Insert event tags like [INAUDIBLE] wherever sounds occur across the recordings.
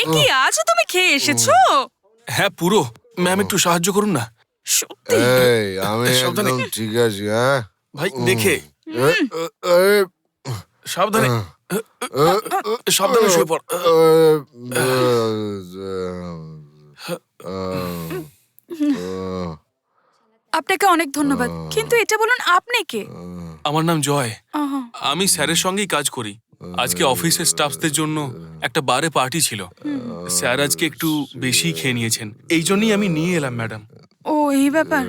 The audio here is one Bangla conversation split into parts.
এ কি আজও তুমি খেয়ে এসেছ হ্যাঁ পুরো ম্যাম একটু সাহায্য করুন না সত্যি এই আমি সাবধানে। একদম ঠিক আছি হ্যাঁ ভাই দেখে সাবধানে সাবধানে শুয়ে পড় আপনাকে অনেক ধন্যবাদ কিন্তু এটা বলুন আপনি কে আমার নাম জয় আহা, আমি স্যারের সঙ্গেই কাজ করি আজকে অফিসের স্টাফদের জন্য একটা বারে পার্টি ছিল। স্যার আজকে একটু বেশি খেয়ে নিয়েছেন। এই জন্যই আমি নিয়ে এলাম ম্যাডাম। ও এই ব্যাপার?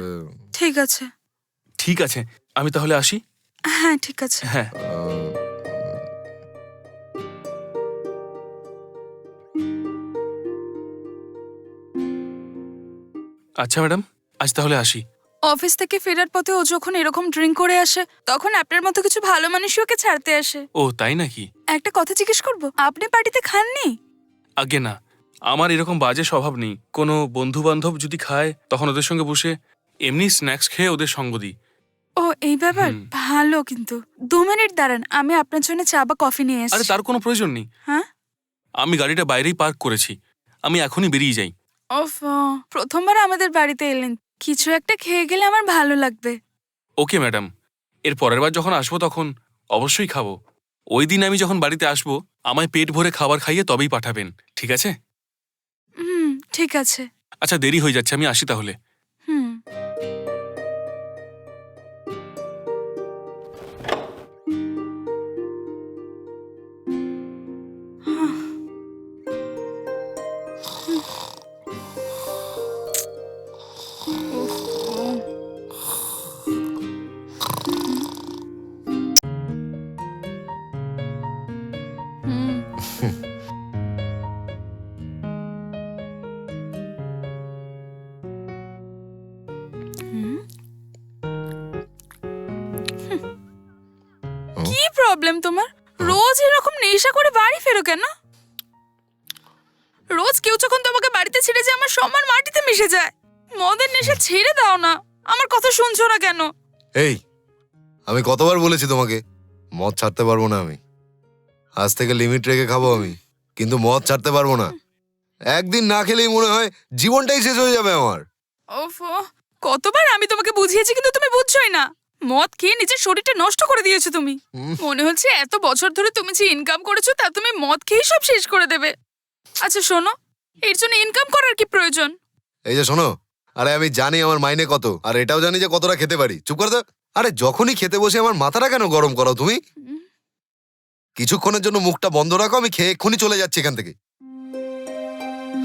ঠিক আছে। ঠিক আছে। আমি তাহলে আসি? হ্যাঁ ঠিক আছে। হ্যাঁ। আচ্ছা ম্যাডাম আজ তাহলে আসি। অফিস থেকে ফেরার পথে ও যখন এরকম ড্রিঙ্ক করে আসে তখন আপনার মতো কিছু ভালো মানুষই ওকে ছাড়তে আসে। ও তাই নাকি? একটা কথা জিজ্ঞেস করব আপনি পার্টিতে খাননি? আগে না আমার এরকম বাজে স্বভাব নেই। কোনো বন্ধু বান্ধব যদি খায় তখন ওদের সঙ্গে বসে এমনি স্ন্যাক্স খেয়ে ওদের সঙ্গ দিই। ও এই ব্যাপার? ভালো কিন্তু। দু মিনিট দাঁড়ান আমি আপনার জন্য চা বা কফি নিয়ে আরে এসেছি। তার কোনো প্রয়োজন নেই। হ্যাঁ? আমি গাড়িটা বাইরেই পার্ক করেছি। আমি এখনই বেরিয়ে যাই। ওফ প্রথমবার আমাদের বাড়িতে এলেন। কিছু একটা খেয়ে গেলে আমার ভালো লাগবে। Okay madam. এর পরের বার যখন আসব তখন অবশ্যই খাব। ওই দিন আমি যখন বাড়িতে আসব আমায় পেট ভরে খাবার খাইয়ে তবেই পাঠাবেন ঠিক আছে? হুম ঠিক আছে। আচ্ছা দেরি হয়ে যাচ্ছে আমি আসি তাহলে। প্রবলেম তোমার? রোজ এরকম নেশা করে বাড়ি ফেরো কেন? রোজ কেউ যখন তোমাকে বাড়িতে ছেড়ে যায় আমার সম্মান মাটিতে মিশে যায়। মদের নেশা ছেড়ে দাও না। আমার কথা শুনছো না কেন? এই আমি কতবার বলেছি তোমাকে মদ ছাড়তে পারব না আমি। আজ থেকে লিমিট রেখে খাব আমি কিন্তু মদ ছাড়তে পারব না। একদিন না খেলেই মনে হয় জীবনটাই শেষ হয়ে যাবে আমার। ওফ কতবার আমি তোমাকে বুঝিয়েছি কিন্তু তুমি বুঝছোই না। মদ খেয়ে নিজের শরীরটা নষ্ট করে দিয়েছ তুমি। মনে হচ্ছে এত বছর ধরে তুমি যে ইনকাম করেছ তা তুমি মদ খেয়েই সব শেষ করে দেবে। আচ্ছা শোনো এর জন্য ইনকাম করার কি প্রয়োজন? এই যে শোনো আরে আমি জানি আমার মাইনে কত আর এটাও জানি যে কতটা খেতে পারি। চুপ করে দাও আরে যখনই খেতে বসে আমার মাথাটা কেন গরম করো তুমি? কিছুক্ষণের জন্য মুখটা বন্ধ রাখো আমি খেয়ে এক্ষুনি চলে যাচ্ছি এখান থেকে।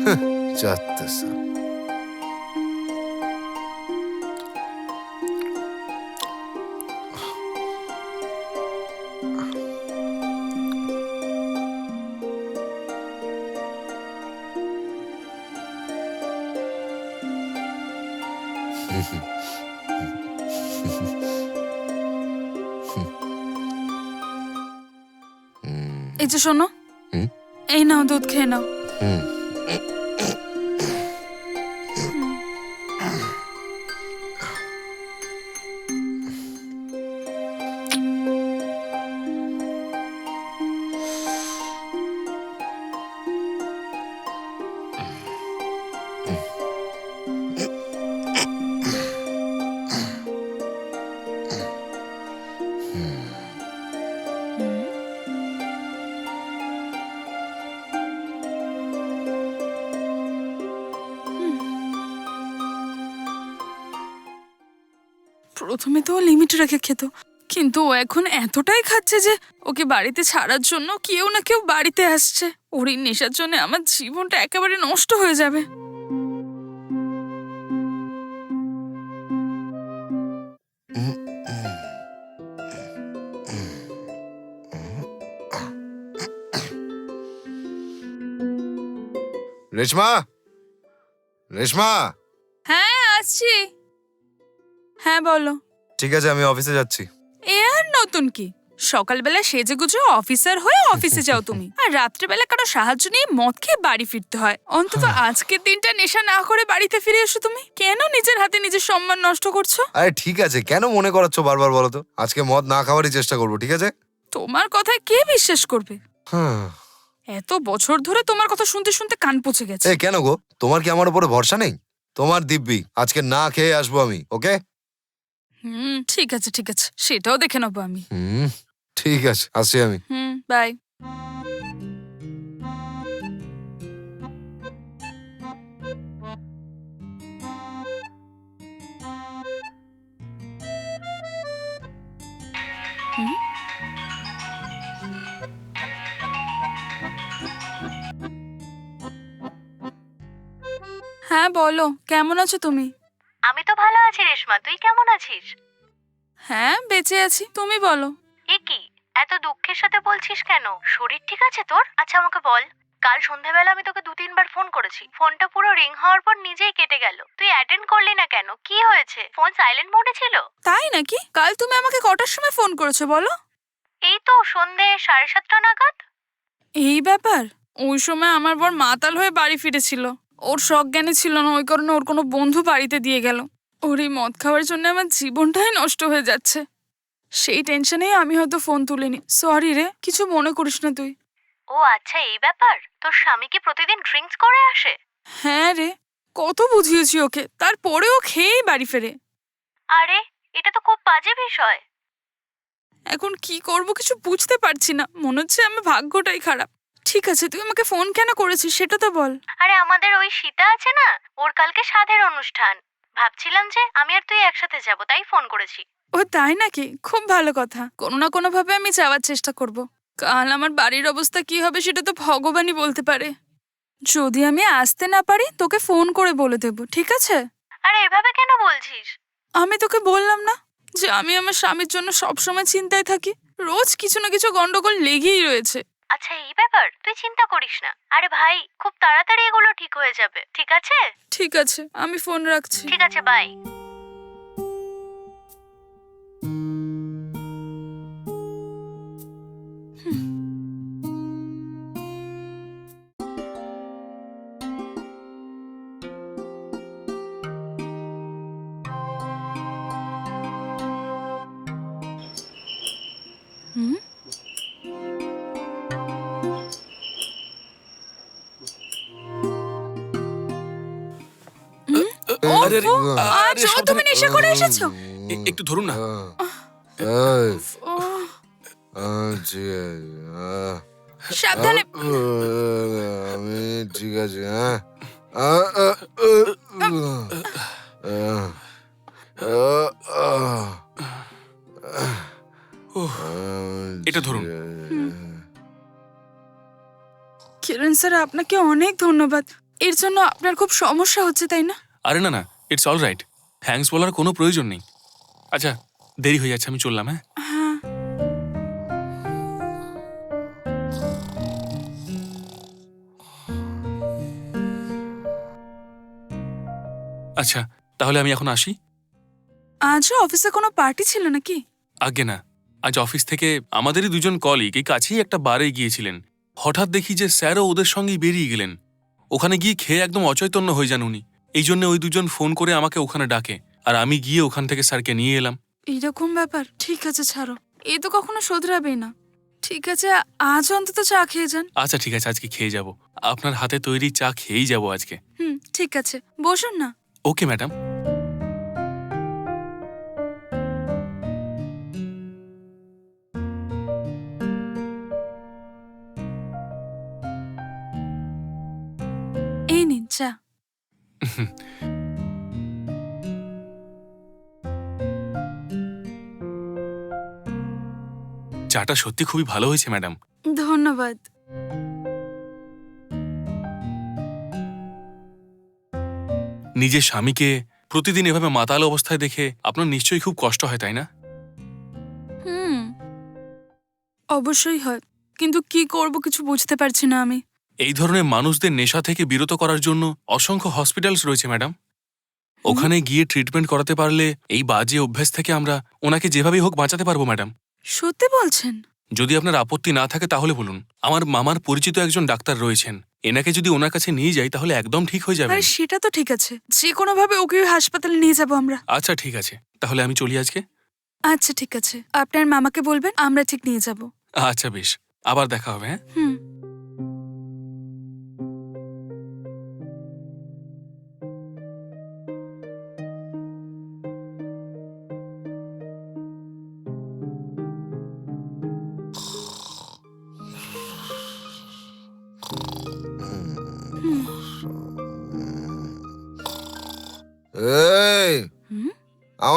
হ্যাঁ, এই যে শোনো। এই নাও দুধ খেয়ে নাও। হুম। প্রথমে তো লিমিট রেখে খেত। কিন্তু ও এখন এতটাই খাচ্ছে যে ওকে বাড়িতে ছাড়ার জন্য কেউ না কেউ বাড়িতে আসছে। ওর এই নেশার জন্য আমার জীবনটা একেবারে নষ্ট হয়ে যাবে। রেশমা? রেশমা? হ্যাঁ আসছি। হ্যাঁ বলো। ঠিক আছে আমি অফিসে যাচ্ছি। এ আর নতুন কি? সকালবেলা সেজে গুজে অফিসার হয়ে অফিসে যাও তুমি। আর রাত্রেবেলা কারও সাহায্য নিয়ে মদ খেয়ে বাড়ি ফিরতে হয়। অন্তত আজকের দিনটা নেশা না করে বাড়িতে ফিরে এসো তুমি। কেন নিজের হাতে নিজের সম্মান নষ্ট করছ? আরে ঠিক আছে কেন মনে করাচ্ছ বারবার বলো তো? আজকে মদ না খাওয়ারই চেষ্টা করব ঠিক আছে? তোমার কথায় কে বিশ্বাস করবে? হ্যাঁ। এত বছর ধরে তোমার কথা শুনতে শুনতে কান পচে গেছে। এ কেন গো? তোমার কি আমার উপরে ভরসা নেই? তোমার দিব্যি আজকে না খেয়ে আসব আমি ওকে? হুম ঠিক আছে ঠিক আছে। সেটাও দেখে নেব আমি। হুম ঠিক আছে আসছি আমি। হুম বাই। হ্যাঁ বলো। কেমন আছো তুমি? আমি তো ভালো আছি রেশমা তুই কেমন আছিস? হ্যাঁ বেঁচে আছি তুমি বলো। এ কি? এত দুঃখের সাথে বলছিস কেন? শরীর ঠিক আছে তোর? আচ্ছা আমাকে বল। কাল সন্ধ্যাবেলা আমি তোকে দু তিনবার ফোন করেছি। ফোনটা পুরো রিং হওয়ার পর নিজেই কেটে গেল। তুই অ্যাটেন্ড করলি না কেন? কি হয়েছে? ফোন সাইলেন্ট মোডে ছিল? তাই নাকি? কাল তুমি আমাকে কটার সময় ফোন করেছ বলো? এই তো সন্ধে সাড়ে সাতটা নাগাদ। এই ব্যাপার? ওই সময় আমার বর মাতাল হয়ে বাড়ি ফিরেছিল। ওর সজ্ঞানে ছিল না ওই কারণে ওর কোনো বন্ধু বাড়িতে দিয়ে গেল। ওর এই মদ খাওয়ার জন্য আমার জীবনটাই নষ্ট হয়ে যাচ্ছে। সেই টেনশনেই আমি হয়তো ফোন তুলিনি। সরি রে কিছু মনে করিস না তুই। ও আচ্ছা এই ব্যাপার? তোর স্বামী কি প্রতিদিন ড্রিঙ্কস করে আসে? হ্যাঁ রে কত বুঝিয়েছি ওকে। তারপরেও খেয়েই বাড়ি ফেরে। আরে এটা তো খুব বাজে বিষয়। এখন কি করব কিছু বুঝতে পারছি না। মনে হচ্ছে আমার ভাগ্যটাই খারাপ। ঠিক আছে তুই আমাকে ফোন কেন করেছিস সেটা তো বল। আরে আমাদের ওই সীতা আছে না ওর কালকে সাধের অনুষ্ঠান। ভাবছিলাম যে আমি আর তুই একসাথে যাব তাই ফোন করেছি। ও তাই নাকি? খুব ভালো কথা। কোনো না কোনো ভাবে আমি যাওয়ার চেষ্টা করব। কাল আমার বাড়ির অবস্থা কি হবে সেটা তো ভগবানই বলতে পারে। যদি আমি আসতে না পারি তোকে ফোন করে বলে দেব ঠিক আছে? আরে এভাবে কেন বলছিস? আমি তোকে বললাম না যে আমি আমার স্বামীর জন্য সবসময় চিন্তায় থাকি। রোজ কিছু না কিছু গন্ডগোল লেগেই রয়েছে। আচ্ছা এই ব্যাপার? তুই চিন্তা করিস না। আরে ভাই খুব তাড়াতাড়ি এগুলো ঠিক হয়ে যাবে। ঠিক আছে? ঠিক আছে আমি ফোন রাখছি। ঠিক আছে বাই আরে, আরে, আজ ও তুমি নেশা করে এসেছ? এ- একটু ধরুন না। সাবধানে আমি ঠিক আছে হ্যাঁ। এটা ধরুন। কিরণ স্যার আপনাকে অনেক ধন্যবাদ। এর জন্য আপনার খুব সমস্যা হচ্ছে তাই না? আরে না না ইটস অল রাইট থ্যাঙ্কস বলার কোনো প্রয়োজন নেই। আচ্ছা দেরি হয়ে যাচ্ছে আমি চললাম হ্যাঁ? হ্যাঁ। আচ্ছা তাহলে আমি এখন আসি? আজও অফিসে কোনো পার্টি ছিল নাকি? আগে না আজ অফিস থেকে আমাদেরই দুজন কলিগ এই কাছেই একটা বারে গিয়েছিলেন। হঠাৎ দেখি যে স্যারও ওদের সঙ্গেই বেরিয়ে গেলেন। ওখানে গিয়ে খেয়ে একদম অচৈতন্য হয়ে যান উনি। এই জন্য ওই দুজন ফোন করে আমাকে ওখানে ডাকে আর আমি গিয়ে ওখান থেকে স্যারকে নিয়ে এলাম। এরকম ব্যাপার? ঠিক আছে ছাড়ো। এ তো কখনো শোধরাবেই না। ঠিক আছে আজ অন্তত চা খেয়ে যান। আচ্ছা ঠিক আছে আজকে খেয়ে যাব। আপনার হাতে তৈরি চা খেয়েই যাব আজকে। হুম ঠিক আছে। বসুন না। Okay madam. এই নিন চা। [LAUGHS] চাটা সত্যি খুবই ভালো হয়েছে ম্যাডাম। ধন্যবাদ। নিজের স্বামীকে প্রতিদিন এভাবে মাতাল অবস্থায় দেখে আপনার নিশ্চয়ই খুব কষ্ট হয় তাই না? হুম। অবশ্যই হয়। কিন্তু কি করব কিছু বুঝতে পারছি না আমি। এই ধরনের মানুষদের নেশা থেকে বিরত করার জন্য অসংখ্য হসপিটালস রয়েছে ম্যাডাম। ওখানে গিয়ে ট্রিটমেন্ট করাতে পারলে এই বাজে অভ্যেস থেকে আমরা ওনাকে যেভাবেই হোক বাঁচাতে পারব ম্যাডাম। সত্যি বলছেন? যদি আপনার আপত্তি না থাকে তাহলে বলুন। আমার মামার পরিচিত একজন ডাক্তার রয়েছেন। এনাকে যদি ওনার কাছে নিয়ে যাই তাহলে একদম ঠিক হয়ে যাবে। আরে সেটা তো ঠিক আছে। যে কোনো ভাবে ওকে হাসপাতালে নিয়ে যাব আমরা। আচ্ছা ঠিক আছে। তাহলে আমি চলি আজকে? আচ্ছা ঠিক আছে। আপনার মামাকে বলবেন আমরা ঠিক নিয়ে যাব। আচ্ছা বেশ। আবার দেখা হবে হ্যাঁ? হুম।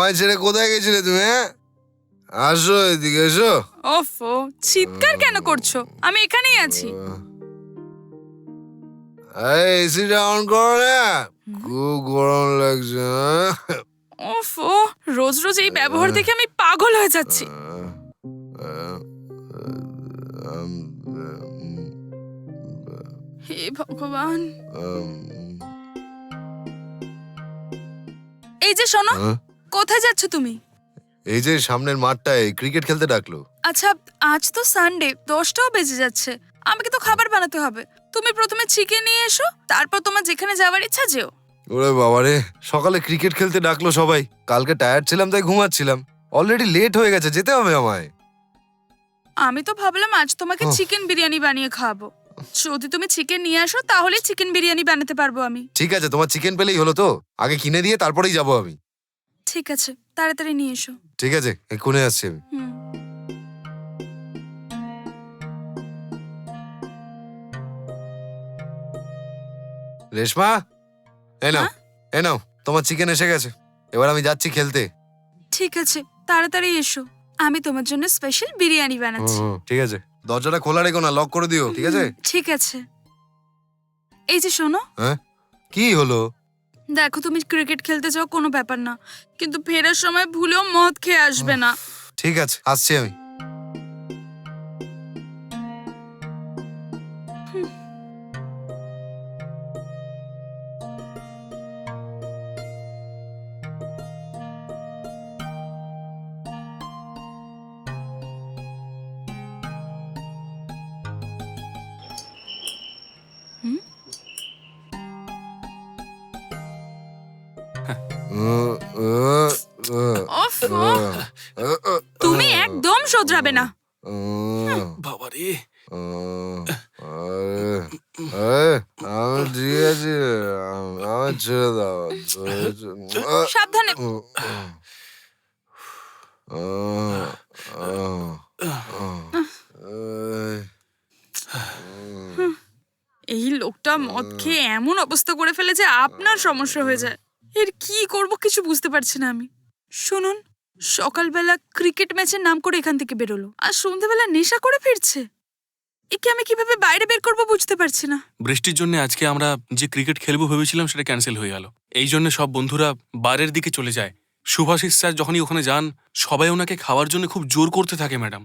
আমায় ছেড়ে কোথায় গেছিলে তুমি হ্যাঁ আসো এদিকে এসো ওফো চিৎকার কেন করছ আমি এখানেই আছি এই এসিটা অন করো না খুব গরম লাগছে হ্যাঁ? ওফো রোজ রোজ এই ব্যবহার দেখে আমি পাগল হয়ে যাচ্ছি হে ভগবান এই যে শোনো হ্যাঁ? কোথায় যাচ্ছ তুমি? এই যে সামনের মাঠটায় ক্রিকেট খেলতে ডাকলো। আচ্ছা আজ তো সানডে দশটাও বেজে যাচ্ছে। আমাকে তো খাবার বানাতে হবে। তুমি প্রথমে চিকেন নিয়ে এসো তারপর তোমার যেখানে যাওয়ার ইচ্ছা যেও। ওরে বাবারে সকালে ক্রিকেট খেলতে ডাকলো সবাই। কালকে টায়ার্ড ছিলাম তাই ঘুমাচ্ছিলাম। অলরেডি লেট হয়ে গেছে যেতে হবে আমায়। আমি তো ভাবলাম আজ তোমাকে চিকেন বিরিয়ানি বানিয়ে খাওয়াবো। যদি তুমি চিকেন নিয়ে আসো তাহলে চিকেন বিরিয়ানি বানাতে পারব আমি। ঠিক আছে তোমার চিকেন পেলেই হলো তো। আগে কিনে দিয়ে তারপরেই যাব আমি। ঠিক আছে তাড়াতাড়ি নিয়ে এসো। ঠিক আছে এক্ষুনি আসছি আমি। হুম। রেশমা এ নাও হ্যাঁ? এ নাও তোমার চিকেন এসে গেছে। এবার আমি যাচ্ছি খেলতে। ঠিক আছে তাড়াতাড়ি এসো। আমি তোমার জন্য স্পেশাল বিরিয়ানি বানাচ্ছি। হুম, ঠিক আছে। দরজাটা খোলা রেখো না লক করে দিও ঠিক আছে? ঠিক আছে। এই যে শোনো। হ্যাঁ? কি হলো? দেখো তুমি ক্রিকেট খেলতে চাও, কোনো ব্যাপার না। কিন্তু ফেরার সময় ভুলেও মদ খেয়ে আসবে না। ঠিক আছে, আসছি আমি। তুমি একদম শোধরাবে না। আমি ঠিক আছি আমার ছেড়ে দাও সাবধানে। এই লোকটা মদ খেয়ে এমন অবস্থা করে ফেলেছে আপনার সমস্যা হয়ে যায় এর কি করব কিছু বুঝতে পারছি না আমি। শুনুন সকালবেলা ক্রিকেট ম্যাচের নাম করে এখান থেকে বেরোলো আর সন্ধ্যেবেলা নেশা করে ফিরছে। একে আমি কীভাবে বাইরে বের করব বুঝতে পারছি না। বৃষ্টির জন্য আজকে আমরা যে ক্রিকেট খেলব ভেবেছিলাম সেটা ক্যান্সেল হয়ে গেল। এই জন্য সব বন্ধুরা বারের দিকে চলে যায়। সুভাষিস স্যার যখনই ওখানে যান সবাই ওনাকে খাওয়ার জন্য খুব জোর করতে থাকে ম্যাডাম।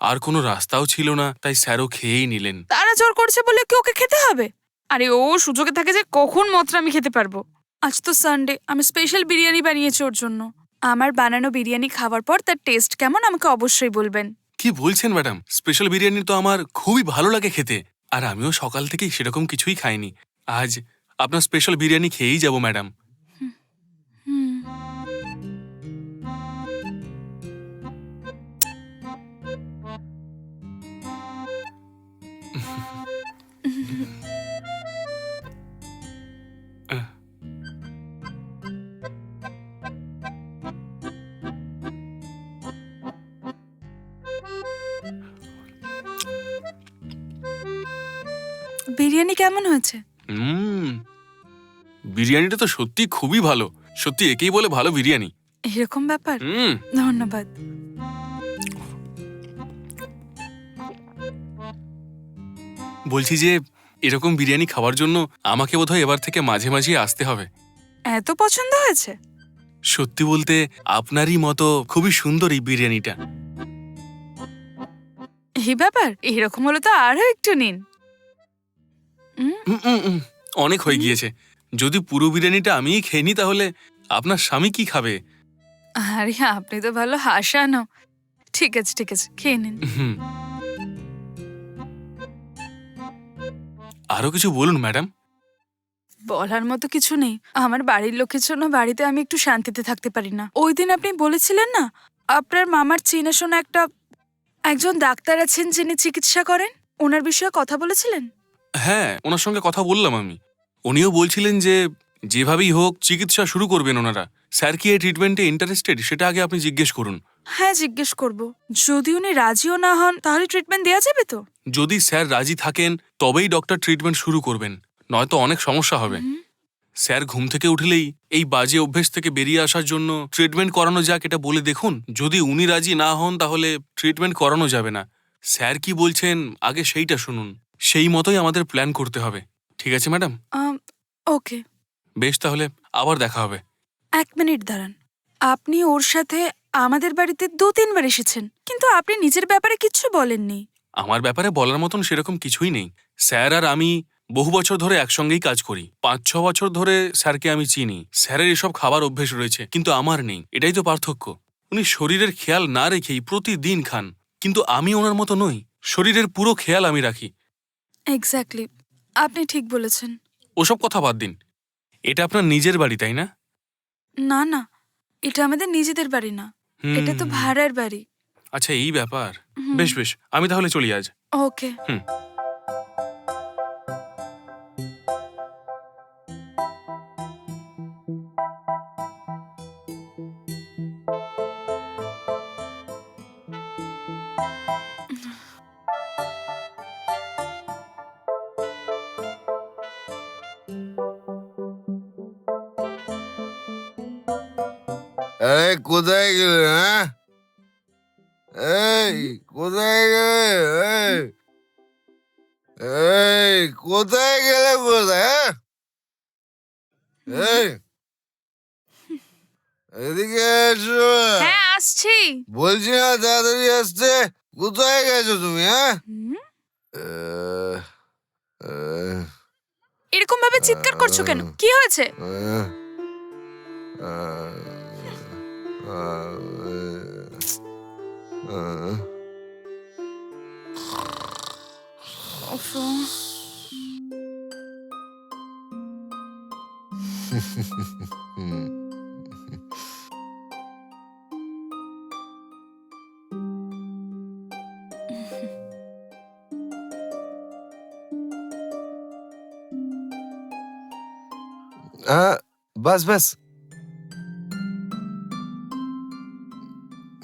আর কোনো রাস্তাও ছিল না তাই স্যারও খেয়েই নিলেন। তারা জোর করছে বলে কি ওকে খেতে হবে? আরে ও সুযোগে থাকে যে কখন মদটা আমি খেতে পারব। আজ তো সানডে আমি স্পেশাল বিরিয়ানি বানিয়েছি ওর জন্য। আমার বানানো বিরিয়ানি খাওয়ার পর তার টেস্ট কেমন আমাকে অবশ্যই বলবেন। কি বলছেন ম্যাডাম স্পেশাল বিরিয়ানি তো আমার খুবই ভালো লাগে খেতে, আর আমিও সকাল থেকেই সেরকম কিছুই খাইনি। আজ আপনার স্পেশাল বিরিয়ানি খেয়েই যাব ম্যাডাম বিরিয়ানি কেমন হয়েছে? হুম বিরিয়ানিটা তো সত্যি খুবই ভালো। সত্যি একেই বলে ভালো বিরিয়ানি। এরকম ব্যাপার? হুম। ধন্যবাদ। বলছি যে এরকম বিরিয়ানি খাওয়ার জন্য আমাকে বোধহয় এবার থেকে মাঝে মাঝে আসতে হবে। এত পছন্দ হয়েছে? সত্যি বলতে আপনারই মতো খুবই সুন্দর এই বিরিয়ানিটা। এই ব্যাপার? এরকম হলে তো আরও একটু নিন। উম, উম, উম, উম, অনেক হয়ে গিয়েছে। যদি পুরো বিরিয়ানিটা আমিই খেয়ে নিই তাহলে আপনার স্বামী কি খাবে? আরে আপনি তো ভালো হাসানো। ঠিক আছে ঠিক আছে খেয়ে নিন। হুম। আরও কিছু বলুন ম্যাডাম। বলার মতো কিছু নেই। আমার বাড়ির লোকের জন্য বাড়িতে আমি একটু শান্তিতে থাকতে পারি না। ওই দিন আপনি বলেছিলেন না আপনার মামার চেনাশোনা একটা একজন ডাক্তার আছেন যিনি চিকিৎসা করেন? ওনার বিষয়ে কথা বলেছিলেন? হ্যাঁ ওনার সঙ্গে কথা বললাম আমি। উনিও বলছিলেন যে যেভাবেই হোক চিকিৎসা শুরু করবেন ওনারা। স্যার কি এই ট্রিটমেন্টে ইন্টারেস্টেড সেটা আগে আপনি জিজ্ঞেস করুন। হ্যাঁ জিজ্ঞেস করব। যদি উনি রাজিও না হন তাহলে ট্রিটমেন্ট দেওয়া যাবে তো? যদি স্যার রাজি থাকেন তবেই ডক্টর ট্রিটমেন্ট শুরু করবেন। নয়তো অনেক সমস্যা হবে। স্যার ঘুম থেকে উঠলেই এই বাজে অভ্যেস থেকে বেরিয়ে আসার জন্য ট্রিটমেন্ট করানো যাক এটা বলে দেখুন। যদি উনি রাজি না হন তাহলে ট্রিটমেন্ট করানো যাবে না। স্যার কি বলছেন আগে সেইটা শুনুন। সেই মতোই আমাদের প্ল্যান করতে হবে। ঠিক আছে ম্যাডাম ওকে বেশ তাহলে আবার দেখা হবে। এক মিনিট দাঁড়ান। আপনি ওর সাথে আমাদের বাড়িতে দু তিনবার এসেছেন কিন্তু আপনি নিজের ব্যাপারে কিচ্ছু বলেননি। আমার ব্যাপারে বলার মতন সেরকম কিছুই নেই। স্যার আর আমি বহু বছর ধরে একসঙ্গেই কাজ করি। পাঁচ ছ বছর ধরে স্যারকে আমি চিনি। স্যারের এসব খাবার অভ্যেস রয়েছে কিন্তু আমার নেই। এটাই তো পার্থক্য। উনি শরীরের খেয়াল না রেখেই প্রতিদিন খান। কিন্তু আমি ওনার মতো নই। শরীরের পুরো খেয়াল আমি রাখি। এক্স্যাক্টলি আপনি ঠিক বলেছেন। ওসব কথা বাদ দিন। এটা আপনার নিজের বাড়ি তাই না? না না। এটা আমাদের নিজেদের বাড়ি না। হুম, এটা তো ভাড়ার বাড়ি। আচ্ছা এই ব্যাপার। বেশ বেশ। আমি তাহলে চলি আজ। ওকে আরে কোথায় গেলে হ্যাঁ? এই কোথায় গেলে? এই এই কোথায় গেলে কোথায় হ্যাঁ? এই এদিকে এসো। হ্যাঁ আসছি। বলছি না তাড়াতাড়ি আসতে। কোথায় গেছো তুমি হ্যাঁ? এরকম ভাবে চিৎকার করছ কেন? কি হয়েছে? আহ, আহ, আহ, আহ।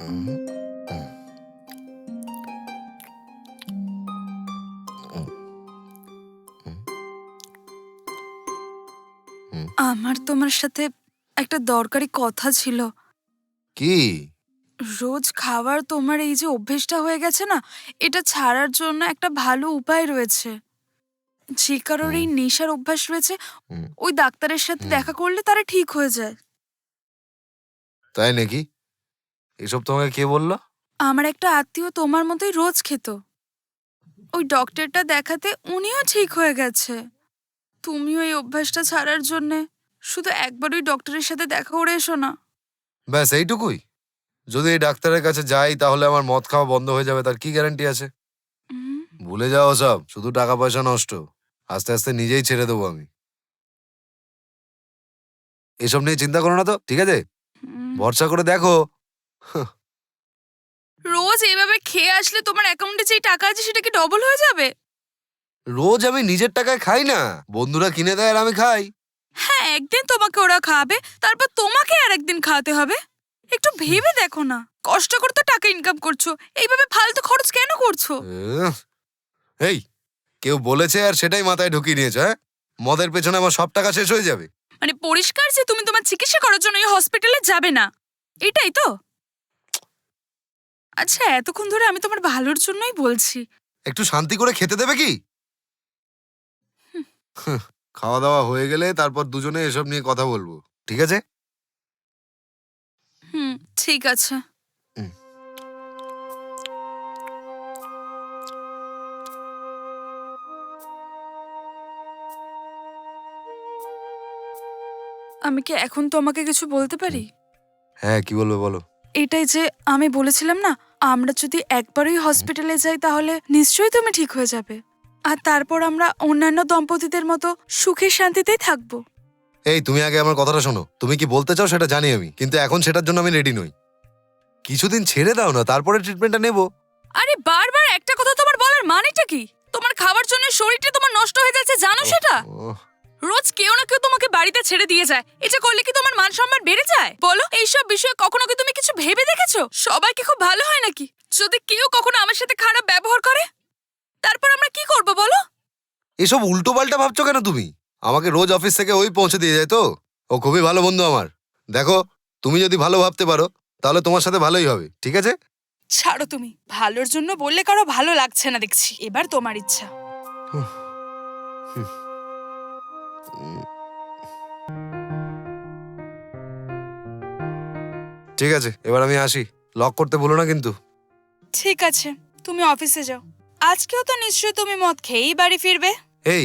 আমার তোমার সাথে একটা দরকারি কথা ছিল। কি? রোজ খাবার তোমার এই যে অভ্যেসটা হয়ে গেছে না এটা ছাড়ার জন্য একটা ভালো উপায় রয়েছে। যে কারোর এই নেশার অভ্যাস রয়েছে ওই ডাক্তারের সাথে দেখা করলে তারা ঠিক হয়ে যায়। তাই নাকি? এসব তোমাকে কে বলল? আমার একটা আত্মীয় তোমার মতোই রোজ খেত। ওই ডক্টরটা দেখাতে উনিও ঠিক হয়ে গেছে। তুমিও এই অভ্যাসটা ছাড়ার জন্যে শুধু একবার ওই ডক্টরের সাথে দেখা করে এসো না। ব্যাস এইটুকুই। যদি এই ডাক্তারের কাছে যাই তাহলে আমার মদ খাওয়া বন্ধ হয়ে যাবে তার কি গ্যারান্টি আছে? ভুলে যাও সব শুধু টাকা পয়সা নষ্ট। আস্তে আস্তে নিজেই ছেড়ে দেবো আমি। এসব নিয়ে চিন্তা করো না তো ঠিক আছে? ভরসা করে দেখো রোজ এইভাবে খেয়ে আসলে তোমার অ্যাকাউন্টে যে টাকা আছে সেটা কি ডবল হয়ে যাবে? রোজ আমি নিজের টাকায় খাই না। বন্ধুরা কিনে দেয় আর আমি খাই। হ্যাঁ একদিন তোমাকে ওরা খাবে তারপর তোমাকে আর একদিন খাওয়াতে হবে। একটু ভেবে দেখো না। কষ্ট করে তো টাকা ইনকাম করছ। এইভাবে ফালতু খরচ কেন করছ? উহ, এই কেউ বলেছে আর সেটাই মাথায় ঢুকিয়ে নিয়েছে হ্যাঁ? মদের পেছনে আমার সব টাকা শেষ হয়ে যাবে। মানে পরিষ্কার যে তুমি তোমার চিকিৎসা করার জন্য এই হসপিটালে যাবে না। এটাই তো। আচ্ছা এতক্ষণ ধরে আমি তোমার ভালোর জন্যই বলছি। একটু শান্তি করে খেতে দেবে কি? খাওয়া দাওয়া হয়ে গেলে তারপর দুজনে এসব নিয়ে কথা বলব ঠিক আছে? হুম ঠিক আছে। আমি কি এখন তোমাকে কিছু বলতে পারি? হ্যাঁ কি বলব বলো। এটাই যে আমি বলেছিলাম না আমরা যদি একবারই হসপিটালে যাই তাহলে নিশ্চয়ই তুমি ঠিক হয়ে যাবে। আর তারপর আমরা অন্যান্য দম্পতিদের মতো সুখে শান্তিতেই থাকব। এই তুমি আগে আমার কথাটা শোনো। তুমি কি বলতে চাও সেটা জানি আমি কিন্তু এখন সেটার জন্য আমি রেডি নই। কিছুদিন ছেড়ে দাও না তারপরে ট্রিটমেন্টটা নেব। আরে বারবার একটা কথা তোমার বলার মানেটা কি? তোমার খাবার জন্য শরীরটা তোমার নষ্ট হয়ে যাচ্ছে জানো সেটা? রোজ কেউ না কেউ তোমাকে বাড়িতে ছেড়ে দিয়ে যায়। এটা করলে কি তোমার মান সম্মান বেড়ে যায়? বলো এইসব বিষয়ে কখনো কি তুমি কিছু ভেবে দেখেছ? সবাই কি খুব ভালো হয় নাকি? যদি কেউ কখনো আমার সাথে খারাপ ব্যবহার করে তারপর আমরা কি করব বলো? এসব উল্টো পাল্টা ভাবছ কেন তুমি? আমাকে রোজ অফিস থেকে ওই পৌঁছে দিয়ে যায় তো? ও খুবই ভালো বন্ধু আমার। দেখো তুমি যদি ভালো ভাবতে পারো তাহলে তোমার সাথে ভালোই হবে ঠিক আছে? ছাড়ো তুমি। ভালোর জন্য বললে কারও ভালো লাগছে না দেখছি। এবার তোমার ইচ্ছা। ঠিক আছে এবার আমি আসি। লক করতে ভুলো না কিন্তু। ঠিক আছে তুমি অফিসে যাও। আজকেও তো নিশ্চয়ই তুমি মদ খেয়েই বাড়ি ফিরবে। এই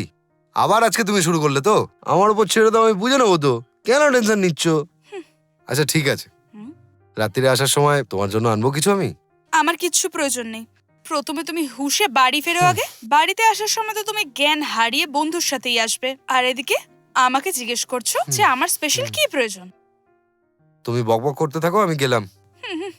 আবার আজকে তুমি শুরু করলে তো? আমার উপর ছেড়ে দাও আমি বুঝে নেব তো। কেন টেনশন নিচ্ছ? আচ্ছা ঠিক আছে। রাত্রিরে আসার সময় তোমার জন্য আনব কিছু আমি? আমার কিচ্ছু প্রয়োজন নেই। প্রথমে তুমি হুশে বাড়ি ফেরো আগে। বাড়িতে আসার সময় তো তুমি জ্ঞান হারিয়ে বন্ধুর সাথেই আসবে। আর এদিকে আমাকে জিজ্ঞেস করছ যে আমার স্পেশাল কি প্রয়োজন? তুমি বকবক করতে থাকো আমি গেলাম। হুম, হুম।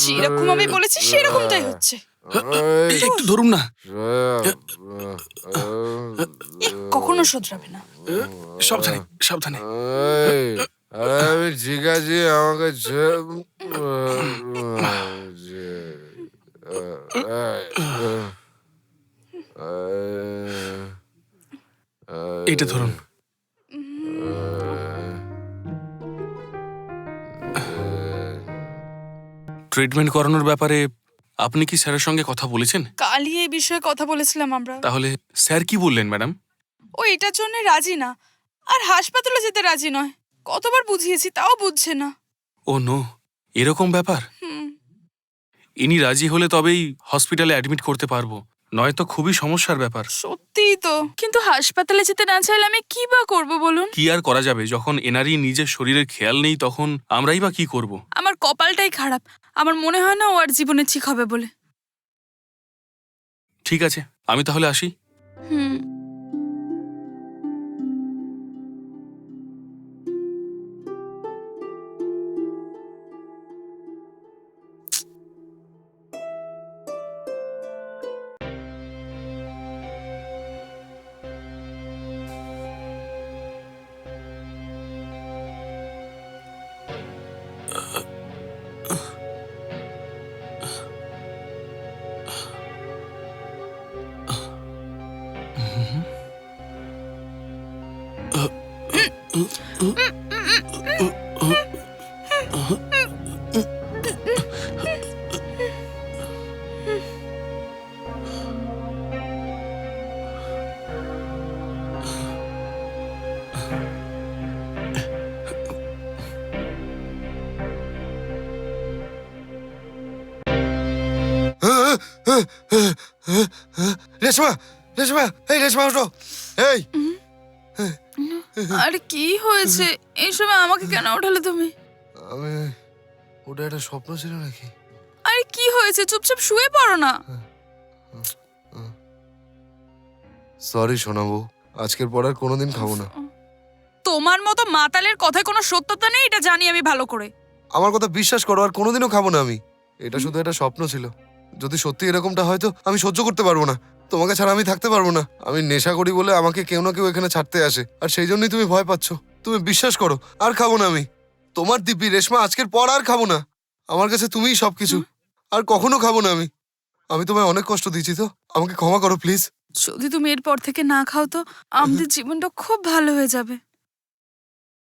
যেরকম আমি বলেছি সেরকমটাই হচ্ছে একটু ধরুন না কখনো শুধরাবে না সাবধানে সাবধানে আমি ঠিক আমাকে এইটা ধরুন ট্রিটমেন্ট করানোর ব্যাপারে আপনি কি স্যারের সঙ্গে কথা বলেছেন? কালই এই বিষয়ে কথা বলেছিলাম আমরা। তাহলে স্যার কি বললেন ম্যাডাম? ও এটার জন্য রাজি না। আর হাসপাতালে যেতে রাজি নয়। কতবার বুঝিয়েছি তাও বুঝছে না। ও নো এরকম ব্যাপার? ইনি রাজি হলে তবেই হসপিটালে অ্যাডমিট করতে পারব। নয়তো খুবই সমস্যার ব্যাপার। সত্যিই তো। কিন্তু হাসপাতালে যেতে না চাইলে আমি কি বা করব বলুন? কি আর করা যাবে? যখন এনারই নিজের শরীরের খেয়াল নেই তখন আমরাই বা কি করব? আমার কপালটাই খারাপ। আমার মনে হয় না ও আর জীবনে ঠিক হবে বলে। ঠিক আছে আমি তাহলে আসি। হুম। রেশমা রেশমা এই রেশমা ওঠো। এই। আরে কি হয়েছে? এই সময় আমাকে কেন ওঠালে তুমি? আমি ওটা একটা স্বপ্ন ছিল নাকি? আরে কি হয়েছে? চুপচাপ শুয়ে পড়ো না। সরি শোনাবো আজকের পর আর কোনোদিন খাব না। তোমার মতো মাতালের কথায় কোনো সত্যতা নেই এটা জানি আমি ভালো করে। আমার কথা বিশ্বাস করো আর কোনোদিনও খাব না আমি। এটা শুধু একটা স্বপ্ন ছিল। যদি সত্যি এরকমটা হয়তো আমি সহ্য করতে পারব না। তোমাকে ছাড়া আমি থাকতে পারব না। আমি নেশা করি বলে আমাকে কেউ না কেউ এখানে ছাড়তে আসে। আর সেই জন্যই তুমি ভয় পাচ্ছ। তুমি বিশ্বাস করো, আর খাব না আমি। তোমার দিব্যি রেশমা আজকের পর আর খাব না। আমার কাছে তুমিই সবকিছু। আর কখনো খাব না আমি। আমি তোমায় অনেক কষ্ট দিয়েছি তো। আমাকে ক্ষমা করো, প্লিজ। যদি তুমি এরপর থেকে না খাও তো, আমাদের জীবনটা খুব ভালো হয়ে যাবে।